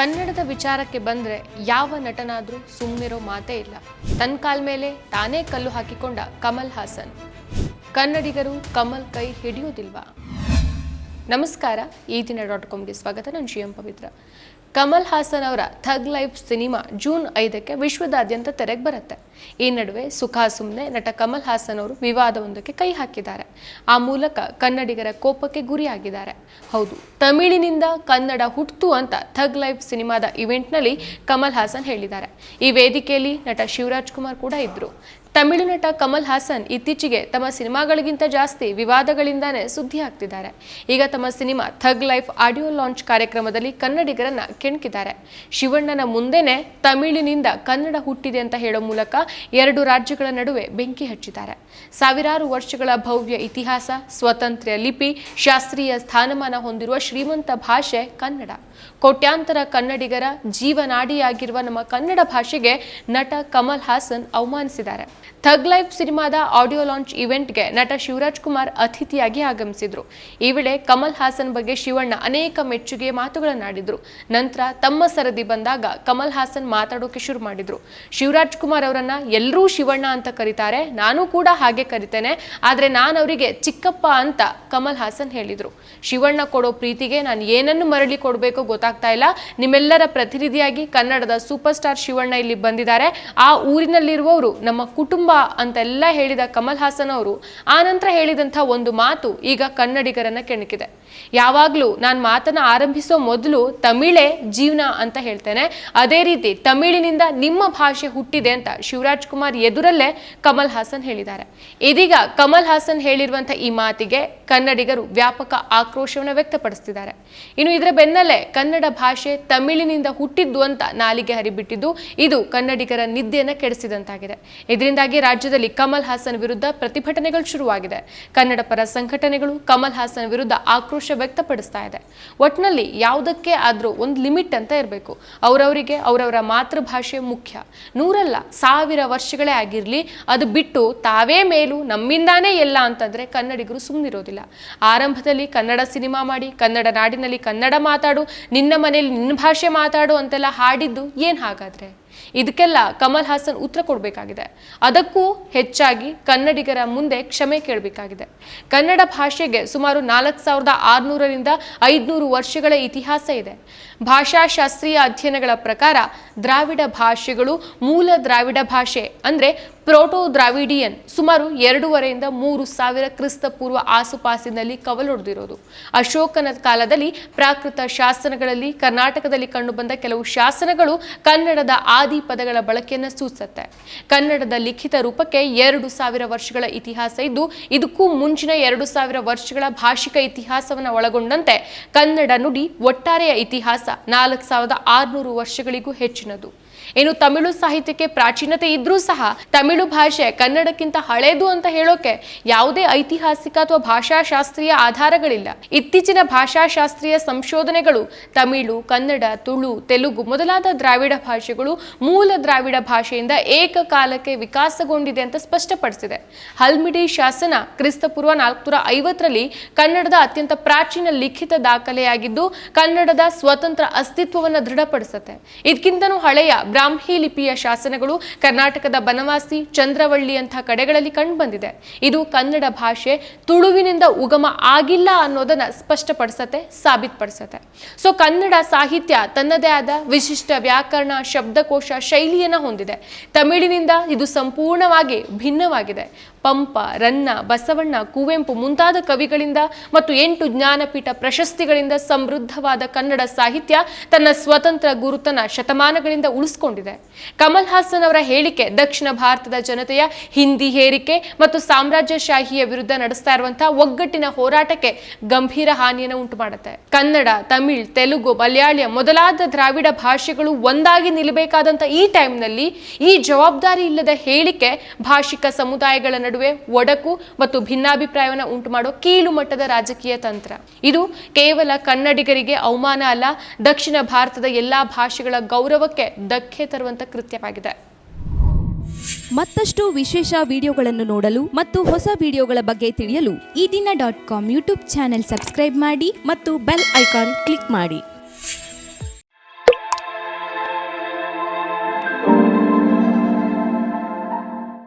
ಕನ್ನಡದ ವಿಚಾರಕ್ಕೆ ಬಂದ್ರೆ ಯಾವ ನಟನಾದ್ರೂ ಸುಮ್ಮನಿರೋ ಮಾತೇ ಇಲ್ಲ. ತನ್ನ ಕಾಲ್ ಮೇಲೆ ತಾನೇ ಕಲ್ಲು ಹಾಕಿಕೊಂಡ ಕಮಲ್ ಹಾಸನ್. ಕನ್ನಡಿಗರು ಕಮಲ್ ಕೈ ಹಿಡಿಯೋದಿಲ್ವಾ? ನಮಸ್ಕಾರ, ಈ ದಿನ ಡಾಟ್ ಕಾಮ್ಗೆ ಸ್ವಾಗತ. ನಾನು ಜಿ ಎಂ ಪವಿತ್ರ. ಕಮಲ್ ಹಾಸನ್ ಅವರ ಥಗ್ ಲೈಫ್ ಸಿನಿಮಾ ಜೂನ್ ಐದಕ್ಕೆ ವಿಶ್ವದಾದ್ಯಂತ ತೆರೆಗೆ ಬರುತ್ತೆ. ಈ ನಡುವೆ ಸುಖಾ ಸುಮ್ಮನೆ ನಟ ಕಮಲ್ ಹಾಸನ್ ಅವರು ವಿವಾದವೊಂದಕ್ಕೆ ಕೈ ಹಾಕಿದ್ದಾರೆ. ಆ ಮೂಲಕ ಕನ್ನಡಿಗರ ಕೋಪಕ್ಕೆ ಗುರಿಯಾಗಿದ್ದಾರೆ. ಹೌದು, ತಮಿಳಿನಿಂದ ಕನ್ನಡ ಹುಟ್ಟು ಅಂತ ಥಗ್ ಲೈಫ್ ಸಿನಿಮಾದ ಇವೆಂಟ್ನಲ್ಲಿ ಕಮಲ್ ಹಾಸನ್ ಹೇಳಿದ್ದಾರೆ. ಈ ವೇದಿಕೆಯಲ್ಲಿ ನಟ ಶಿವರಾಜ್ ಕುಮಾರ್ ಕೂಡ ಇದ್ರು. ತಮಿಳು ನಟ ಕಮಲ್ ಹಾಸನ್ ಇತ್ತೀಚೆಗೆ ತಮ್ಮ ಸಿನಿಮಾಗಳಿಗಿಂತ ಜಾಸ್ತಿ ವಿವಾದಗಳಿಂದಾನೇ ಸುದ್ದಿ ಆಗ್ತಿದ್ದಾರೆ ಈಗ ತಮ್ಮ cinema thug life audio launch ಕಾರ್ಯಕ್ರಮದಲ್ಲಿ ಕನ್ನಡಿಗರನ್ನ ಕೆಣಕಿದ್ದಾರೆ. ಶಿವಣ್ಣನ ಮುಂದೆನೆ ತಮಿಳಿನಿಂದ ಕನ್ನಡ ಹುಟ್ಟಿದೆ ಅಂತ ಹೇಳೋ ಮೂಲಕ ಎರಡು ರಾಜ್ಯಗಳ ನಡುವೆ ಬೆಂಕಿ ಹಚ್ಚಿದ್ದಾರೆ. ಸಾವಿರಾರು ವರ್ಷಗಳ ಭವ್ಯ ಇತಿಹಾಸ ಸ್ವತಂತ್ರ ಲಿಪಿ, ಶಾಸ್ತ್ರೀಯ ಸ್ಥಾನಮಾನ ಹೊಂದಿರುವ ಶ್ರೀಮಂತ ಭಾಷೆ ಕನ್ನಡ. ಕೋಟ್ಯಾಂತರ ಕನ್ನಡಿಗರ ಜೀವನಾಡಿಯಾಗಿರುವ ನಮ್ಮ ಕನ್ನಡ ಭಾಷೆಗೆ ನಟ ಕಮಲ್ ಹಾಸನ್ ಅವಮಾನಿಸಿದ್ದಾರೆ. ಥಗ್ ಲೈಫ್ ಸಿನಿಮಾದ ಆಡಿಯೋ ಲಾಂಚ್ ಇವೆಂಟ್ಗೆ ನಟ ಶಿವರಾಜ್ ಕುಮಾರ್ ಅತಿಥಿಯಾಗಿ ಆಗಮಿಸಿದ್ರು. ಈ ವೇಳೆ ಕಮಲ್ ಹಾಸನ್ ಬಗ್ಗೆ ಶಿವಣ್ಣ ಅನೇಕ ಮೆಚ್ಚುಗೆ ಮಾತುಗಳನ್ನಾಡಿದ್ರು ನಂತರ ತಮ್ಮ ಸರದಿ ಬಂದಾಗ ಕಮಲ್ ಹಾಸನ್ ಮಾತಾಡೋಕೆ ಶುರು ಮಾಡಿದ್ರು. ಶಿವರಾಜ್ ಕುಮಾರ್ ಅವರನ್ನ ಎಲ್ಲರೂ ಶಿವಣ್ಣ ಅಂತ ಕರೀತಾರೆ, ನಾನು ಕೂಡ ಹಾಗೆ ಕರಿತೇನೆ, ಆದ್ರೆ ನಾನು ಅವರಿಗೆ ಚಿಕ್ಕಪ್ಪ ಅಂತ ಕಮಲ್ ಹಾಸನ್ ಹೇಳಿದ್ರು. ಶಿವಣ್ಣ ಕೊಡೋ ಪ್ರೀತಿಗೆ ನಾನು ಏನನ್ನು ಮರಳಿ ಕೊಡಬೇಕೋ ಗೊತ್ತಾಗ್ತಾ ಇಲ್ಲ. ನಿಮ್ಮೆಲ್ಲರ ಪ್ರತಿನಿಧಿಯಾಗಿ ಕನ್ನಡದ ಸೂಪರ್ ಸ್ಟಾರ್ ಶಿವಣ್ಣ ಇಲ್ಲಿ ಬಂದಿದ್ದಾರೆ. ಆ ಊರಿನಲ್ಲಿರುವವರು ನಮ್ಮ ಅಂತೆಲ್ಲ ಹೇಳಿದ ಕಮಲ್ ಹಾಸನ್ ಅವರು ಆನಂತರ ನಂತರ ಹೇಳಿದಂಥ ಒಂದು ಮಾತು ಈಗ ಕನ್ನಡಿಗರನ್ನ ಕೆಣಕಿದೆ. ಯಾವಾಗಲೂ ನಾನು ಮಾತನ್ನ ಆರಂಭಿಸೋ ಮೊದಲು ತಮಿಳೇ ಜೀವನ ಅಂತ ಹೇಳ್ತೇನೆ. ಅದೇ ರೀತಿ ತಮಿಳಿನಿಂದ ನಿಮ್ಮ ಭಾಷೆ ಹುಟ್ಟಿದೆ ಅಂತ ಶಿವರಾಜ್ ಕುಮಾರ್ ಎದುರಲ್ಲೇ ಕಮಲ್ ಹಾಸನ್ ಹೇಳಿದ್ದಾರೆ. ಇದೀಗ ಕಮಲ್ ಹಾಸನ್ ಹೇಳಿರುವಂತಹ ಈ ಮಾತಿಗೆ ಕನ್ನಡಿಗರು ವ್ಯಾಪಕ ಆಕ್ರೋಶವನ್ನು ವ್ಯಕ್ತಪಡಿಸ್ತಿದ್ದಾರೆ. ಇನ್ನು ಇದರ ಬೆನ್ನಲ್ಲೇ ಕನ್ನಡ ಭಾಷೆ ತಮಿಳಿನಿಂದ ಹುಟ್ಟಿದ್ದು ಅಂತ ನಾಲಿಗೆ ಹರಿಬಿಟ್ಟಿದ್ದು ಇದು ಕನ್ನಡಿಗರ ನಿದ್ದೆಯನ್ನು ಕೆಡಿಸಿದಂತಾಗಿದೆ. ಇದರಿಂದಾಗಿ ರಾಜ್ಯದಲ್ಲಿ ಕಮಲ್ ಹಾಸನ್ ವಿರುದ್ಧ ಪ್ರತಿಭಟನೆಗಳು ಶುರುವಾಗಿದೆ. ಕನ್ನಡ ಪರ ಸಂಘಟನೆಗಳು ಕಮಲ್ ಹಾಸನ್ ವಿರುದ್ಧ ಆಕ್ರೋಶ ವ್ಯಕ್ತಪಡಿಸ್ತಾ ಇದೆ. ಒಟ್ನಲ್ಲಿ ಯಾವುದಕ್ಕೆ ಆದರೂ ಒಂದು ಲಿಮಿಟ್ ಅಂತ ಇರಬೇಕು. ಅವರವರಿಗೆ ಅವರವರ ಮಾತೃಭಾಷೆ ಮುಖ್ಯ. ನೂರಲ್ಲ, ಸಾವಿರ ವರ್ಷಗಳೇ ಆಗಿರಲಿ, ಅದು ಬಿಟ್ಟು ತಾವೇ ಮೇಲು, ನಮ್ಮಿಂದಾನೇ ಎಲ್ಲ ಅಂತಂದ್ರೆ ಕನ್ನಡಿಗರು ಸುಮ್ಮನಿರೋದಿಲ್ಲ ಆರಂಭದಲ್ಲಿ ಕನ್ನಡ ಸಿನಿಮಾ ಮಾಡಿ, ಕನ್ನಡ ನಾಡಿನಲ್ಲಿ ಕನ್ನಡ ಮಾತಾಡು, ನಿನ್ನ ಮನೇಲಿ ನಿನ್ನ ಭಾಷೆ ಮಾತಾಡು ಅಂತೆಲ್ಲ ಹಾಡಿದ್ದು ಏನು ಹಾಗಾದ್ರೆ? ಇದಕ್ಕೆಲ್ಲ ಕಮಲ್ ಹಾಸನ್ ಉತ್ತರ ಕೊಡಬೇಕಾಗಿದೆ. ಅದಕ್ಕೂ ಹೆಚ್ಚಾಗಿ ಕನ್ನಡಿಗರ ಮುಂದೆ ಕ್ಷಮೆ ಕೇಳಬೇಕಾಗಿದೆ. ಕನ್ನಡ ಭಾಷೆಗೆ ಸುಮಾರು ನಾಲ್ಕು ಸಾವಿರದ ಆರುನೂರರಿಂದ ಐದುನೂರು ವರ್ಷಗಳ ಇತಿಹಾಸ ಇದೆ. ಭಾಷಾಶಾಸ್ತ್ರೀಯ ಅಧ್ಯಯನಗಳ ಪ್ರಕಾರ ದ್ರಾವಿಡ ಭಾಷೆಗಳು ಮೂಲ ದ್ರಾವಿಡ ಭಾಷೆ, ಅಂದ್ರೆ ಪ್ರೋಟೋ ದ್ರಾವಿಡಿಯನ್ ಸುಮಾರು ಎರಡೂವರೆಯಿಂದ ಮೂರು ಸಾವಿರ ಕ್ರಿಸ್ತ ಪೂರ್ವ ಆಸುಪಾಸಿನಲ್ಲಿ ಕವಲೊಡೆದಿರೋದು ಅಶೋಕನ ಕಾಲದಲ್ಲಿ ಪ್ರಾಕೃತ ಶಾಸನಗಳಲ್ಲಿ ಕರ್ನಾಟಕದಲ್ಲಿ ಕಂಡುಬಂದ ಕೆಲವು ಶಾಸನಗಳು ಕನ್ನಡದ ಆದಿ ಪದಗಳ ಬಳಕೆಯನ್ನು ಸೂಚಿಸುತ್ತೆ. ಕನ್ನಡದ ಲಿಖಿತ ರೂಪಕ್ಕೆ ಎರಡು ಸಾವಿರ ವರ್ಷಗಳ ಇತಿಹಾಸ ಇದ್ದು, ಇದಕ್ಕೂ ಮುಂಚಿನ ಎರಡು ಸಾವಿರ ವರ್ಷಗಳ ಭಾಷಿಕ ಇತಿಹಾಸವನ್ನು ಒಳಗೊಂಡಂತೆ ಕನ್ನಡ ನುಡಿ ಒಟ್ಟಾರೆಯ ಇತಿಹಾಸ ನಾಲ್ಕು ಸಾವಿರದ ಆರುನೂರು ವರ್ಷಗಳಿಗೂ ಹೆಚ್ಚಿನದು. ಇನ್ನು ತಮಿಳು ಸಾಹಿತ್ಯಕ್ಕೆ ಪ್ರಾಚೀನತೆ ಇದ್ರೂ ಸಹ ತಮಿಳು ಭಾಷೆ ಕನ್ನಡಕ್ಕಿಂತ ಹಳೇದು ಅಂತ ಹೇಳೋಕೆ ಯಾವುದೇ ಐತಿಹಾಸಿಕ ಅಥವಾ ಭಾಷಾಶಾಸ್ತ್ರೀಯ ಆಧಾರಗಳಿಲ್ಲ. ಇತ್ತೀಚಿನ ಭಾಷಾಶಾಸ್ತ್ರೀಯ ಸಂಶೋಧನೆಗಳು ತಮಿಳು, ಕನ್ನಡ, ತುಳು, ತೆಲುಗು ಮೊದಲಾದ ದ್ರಾವಿಡ ಭಾಷೆಗಳು ಮೂಲ ದ್ರಾವಿಡ ಭಾಷೆಯಿಂದ ಏಕಕಾಲಕ್ಕೆ ವಿಕಾಸಗೊಂಡಿದೆ ಅಂತ ಸ್ಪಷ್ಟಪಡಿಸಿದೆ. ಹಲ್ಮಿಡಿ ಶಾಸನ ಕ್ರಿಸ್ತಪೂರ್ವ ನಾಲ್ಕುನೂರ ಐವತ್ತರಲ್ಲಿ ಕನ್ನಡದ ಅತ್ಯಂತ ಪ್ರಾಚೀನ ಲಿಖಿತ ದಾಖಲೆಯಾಗಿದ್ದು ಕನ್ನಡದ ಸ್ವತಂತ್ರ ಅಸ್ತಿತ್ವವನ್ನು ದೃಢಪಡಿಸುತ್ತೆ. ಇದಕ್ಕಿಂತನೂ ಹಳೆಯ ಬ್ರಾಹ್ಮಿ ಲಿಪಿಯ ಶಾಸನಗಳು ಕರ್ನಾಟಕದ ಬನವಾಸಿ, ಚಂದ್ರವಳ್ಳಿ ಅಂಥ ಕಡೆಗಳಲ್ಲಿ ಕಂಡುಬಂದಿದೆ. ಇದು ಕನ್ನಡ ಭಾಷೆ ತುಳುವಿನಿಂದ ಉಗಮ ಆಗಿಲ್ಲ ಅನ್ನೋದನ್ನ ಸ್ಪಷ್ಟಪಡಿಸತ್ತೆ, ಸಾಬೀತುಪಡಿಸತ್ತೆ. ಸೊ ಕನ್ನಡ ಸಾಹಿತ್ಯ ತನ್ನದೇ ಆದ ವಿಶಿಷ್ಟ ವ್ಯಾಕರಣ, ಶಬ್ದಕೋಶ ಶೈಲಿಯನ್ನ ಹೊಂದಿದೆ. ತಮಿಳಿನಿಂದ ಇದು ಸಂಪೂರ್ಣವಾಗಿ ಭಿನ್ನವಾಗಿದೆ. ಪಂಪ, ರನ್ನ, ಬಸವಣ್ಣ, ಕುವೆಂಪು ಮುಂತಾದ ಕವಿಗಳಿಂದ ಮತ್ತು ಎಂಟು ಜ್ಞಾನಪೀಠ ಪ್ರಶಸ್ತಿಗಳಿಂದ ಸಮೃದ್ಧವಾದ ಕನ್ನಡ ಸಾಹಿತ್ಯ ತನ್ನ ಸ್ವತಂತ್ರ ಗುರುತನ ಶತಮಾನಗಳಿಂದ ಉಳಿಸ್ಕೊಂಡಿದೆ. ಕಮಲ್ ಹಾಸನ್ ಅವರ ಹೇಳಿಕೆ, ದಕ್ಷಿಣ ಭಾರತದ ಜನತೆಯ ಹಿಂದಿ ಹೇರಿಕೆ ಮತ್ತು ಸಾಮ್ರಾಜ್ಯಶಾಹಿಯ ವಿರುದ್ಧ ನಡೆಸ್ತಾ ಇರುವಂತಹ ಒಗ್ಗಟ್ಟಿನ ಹೋರಾಟಕ್ಕೆ ಗಂಭೀರ ಹಾನಿಯನ್ನು ಉಂಟು ಮಾಡುತ್ತೆ ಕನ್ನಡ, ತಮಿಳ್, ತೆಲುಗು, ಮಲಯಾಳಂ ಮೊದಲಾದ ದ್ರಾವಿಡ ಭಾಷೆಗಳು ಒಂದಾಗಿ ನಿಲ್ಲಬೇಕಾದಂಥ ಈ ಟೈಮ್ನಲ್ಲಿ ಈ ಜವಾಬ್ದಾರಿ ಇಲ್ಲದ ಹೇಳಿಕೆ ಭಾಷಿಕ ಸಮುದಾಯಗಳ ನಡುವೆ ಒಡಕು ಮತ್ತು ಭಿನ್ನಾಭಿಪ್ರಾಯವನ್ನು ಉಂಟು ಮಾಡೋ ಕೀಳು ಮಟ್ಟದ ರಾಜಕೀಯ ತಂತ್ರ. ಇದು ಕೇವಲ ಕನ್ನಡಿಗರಿಗೆ ಅವಮಾನ ಅಲ್ಲ, ದಕ್ಷಿಣ ಭಾರತದ ಎಲ್ಲಾ ಭಾಷೆಗಳ ಗೌರವಕ್ಕೆ ಧಕ್ಕೆ ತರುವಂತ ಕೃತ್ಯವಾಗಿದೆ. ಮತ್ತಷ್ಟು ವಿಶೇಷ ವಿಡಿಯೋಗಳನ್ನು ನೋಡಲು ಮತ್ತು ಹೊಸ ವಿಡಿಯೋಗಳ ಬಗ್ಗೆ ತಿಳಿಯಲು Ee Dina dot com YouTube channel subscribe ಮಾಡಿ ಮತ್ತು ಬೆಲ್ ಐಕಾನ್ ಕ್ಲಿಕ್ ಮಾಡಿ.